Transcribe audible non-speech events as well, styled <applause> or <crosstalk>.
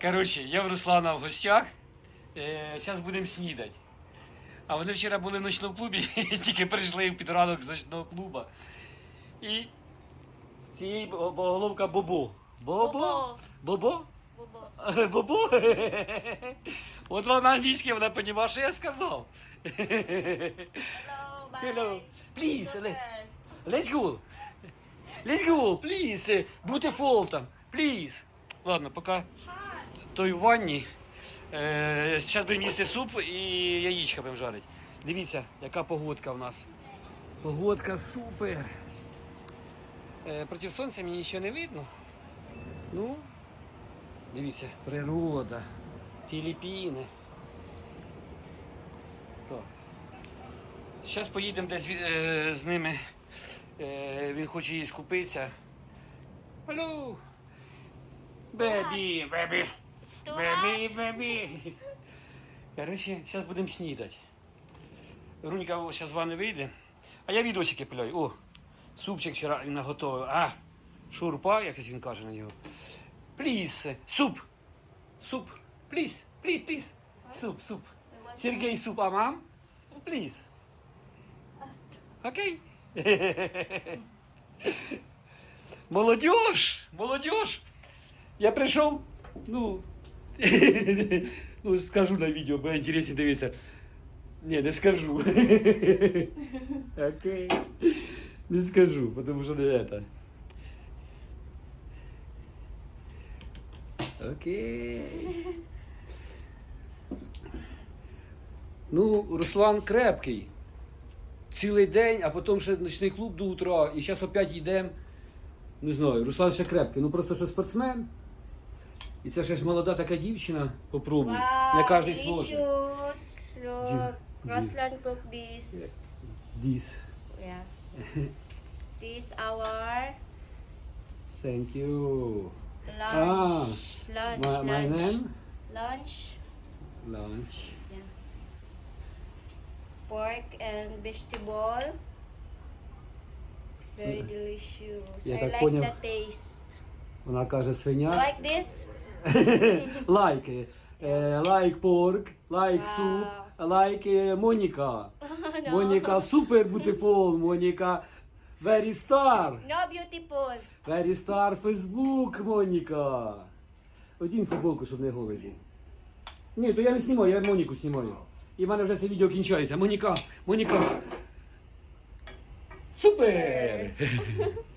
Коротше, я в Руслана в гостях. Зараз будемо снідати. А вони вчора були в ночному клубі, <laughs> тільки прийшли під ранок з ночного клубу. І цієї головка Бобо. Бобо? Бобо. Бобо? Бобо. <laughs> Бобо? <laughs> От вона англійська, вона розуміє, що я сказав. Hello, bye. Hello. Please. Let's go. Let's go, please. Beautiful там. Please. Ладно, поки той ванні. Е, зараз будемо їсти суп і яєчка будемо жарити. Дивіться, яка погодка в нас. Погодка супер. Е, проти сонця мені нічого не видно. Ну, дивіться, природа, Філіппіни. Зараз поїдемо десь е, з ними. Е, він хоче їй скупитися. Алло! Бебі, бебі, Too бебі, hot. Короче, зараз будемо снідати. Рунька зараз з ванни вийде. А я відосики пиляю. О, супчик вчора він наготовив. А, шурпа, якось він каже на нього. Пліс, суп. Суп. Пліс, пліс, пліс. Суп, суп. Сергей суп, а мам? Пліс. Окей. <laughs> Молодежь! Молодежь! Я прийшов, ну, <laughs> ну, скажу на відео, бо інтересно дивитися. Ні, не скажу. <laughs> Окей. Не скажу, тому що не это. Окей. Ну, Руслан крепкий. Цілий день, а потім ще ночний клуб до утра. І зараз опять йдемо. Не знаю, Руслан ще крепкий. Ну просто що спортсмен. І це ще ж молода така дівчина. Попробуй. Не Wow, кожен зможе. delicious. Look, Ди- Ruslan cooked this. This. Yeah. This our Thank you. lunch. Lunch. My, my lunch. name? Lunch. Lunch. Pork and vegetable. Very Mm. delicious. Я I так like поняв. the taste. Вона каже свиня. Like this? <laughs> Лайк. Е, Лайк порк, лайк суп, лайк е, Моніка. <laughs> Моніка супер beautiful. Моніка very star. No beautiful. Very star Facebook, Моніка. Одінь футболку, щоб не голий був. Ні, то я не знімаю, я Моніку знімаю. І в мене вже це відео кінчається. Моніка, Моніка. Супер! <laughs>